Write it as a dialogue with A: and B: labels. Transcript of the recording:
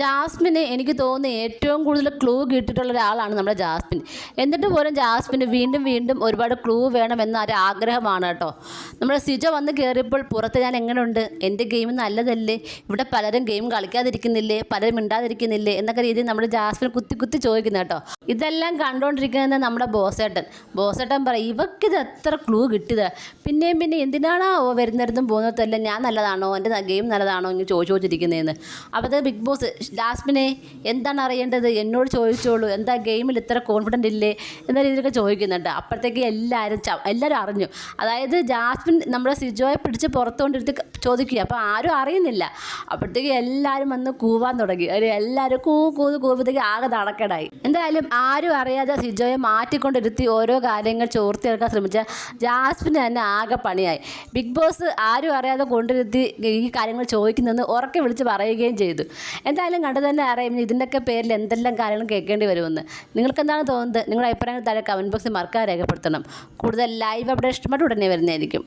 A: ജാസ്മിന് എനിക്ക് തോന്നുന്നു ഏറ്റവും കൂടുതൽ ക്ലൂ കിട്ടിയിട്ടുള്ള ഒരാളാണ് നമ്മുടെ ജാസ്മിൻ. എന്നിട്ട് പോലും ജാസ്മിന് വീണ്ടും വീണ്ടും ഒരുപാട് ക്ലൂ വേണമെന്ന ഒരു ആഗ്രഹമാണ് കേട്ടോ. നമ്മുടെ സിജ വന്ന് കയറിയപ്പോൾ പുറത്ത് ഞാൻ എങ്ങനെയുണ്ട് എന്റെ ഗെയിം നല്ലതല്ലേ? ഇവിടെ പലരും ഗെയിം കളിക്കാതിരിക്കുന്നില്ലേ? പലരും മിണ്ടാതിരിക്കുന്നില്ലേ? എന്നൊക്കെ രീതിയിൽ നമ്മുടെ ജാസ്മിൻ കുത്തി കുത്തി ചോദിക്കുന്നത് കേട്ടോ. ഇതെല്ലാം കണ്ടുകൊണ്ടിരിക്കുന്നത് നമ്മുടെ ബോസേട്ടൻ. ബോസേട്ടൻ പറയും ഇവക്കിത് എത്ര ക്ലൂ കിട്ടിയത്? പിന്നെയും പിന്നെ എന്തിനാണോ വരുന്നിടത്തും പോകുന്നതല്ല ഞാൻ നല്ലതാണോ? എന്റെ ഗെയിം നല്ലതാണോ? ഇങ്ങനെ ചോദിച്ചു ചോദിച്ചിരിക്കുന്നതെന്ന് അപ്പോഴത്തെ ബിഗ് ബോസ് ജാസ്മിനെ എന്താണ് അറിയേണ്ടത്? എന്നോട് ചോദിച്ചോളൂ. എന്താ ഗെയിമിൽ ഇത്ര കോൺഫിഡന്റ് ഇല്ലേ? എന്ന രീതിയിലൊക്കെ ചോദിക്കുന്നുണ്ട്. അപ്പോഴത്തേക്ക് എല്ലാവരും എല്ലാവരും അറിഞ്ഞു. അതായത് ജാസ്മിൻ നമ്മുടെ സിജോയെ പിടിച്ച് പുറത്തുകൊണ്ടിരുത്തി ചോദിക്കുക അപ്പോൾ ആരും അറിയുന്നില്ല. അപ്പോഴത്തേക്ക് എല്ലാവരും വന്ന് കൂവാൻ തുടങ്ങി. ഒരു എല്ലാവരും കൂ കൂന്ന് കൂവത്തേക്ക് ആകെ നടക്കടായി എന്തായാലും ആരും അറിയാതെ സിജോയെ മാറ്റിക്കൊണ്ടിരുത്തി ഓരോ കാര്യങ്ങൾ ചോർത്തിയെടുക്കാൻ ശ്രമിച്ച ജാസ്മിന് തന്നെ ആകെ പണിയായി. ബിഗ് ബോസ് ആരും അറിയാതെ കൊണ്ടിരുത്തി ഈ കാര്യങ്ങൾ ചോദിക്കുന്നതെന്ന് ഉറക്കെ വിളിച്ച് പറയുകയും ചെയ്തു. എന്തായാലും കണ്ടു തന്നെ അറിയാം ഇതിന്റെയൊക്കെ പേരിൽ എന്തെല്ലാം കാര്യങ്ങൾ കേൾക്കേണ്ടി വരുമെന്ന്. നിങ്ങൾക്ക് എന്താണ് തോന്നുന്നത്? നിങ്ങളുടെ അഭിപ്രായങ്ങൾ താഴെ കമന്റ് ബോക്സിൽ മറക്കാതെ രേഖപ്പെടുത്തണം. കൂടുതൽ ലൈവ് അപ്ഡേഷൻ ഉടനെ വരുന്നതായിരിക്കും.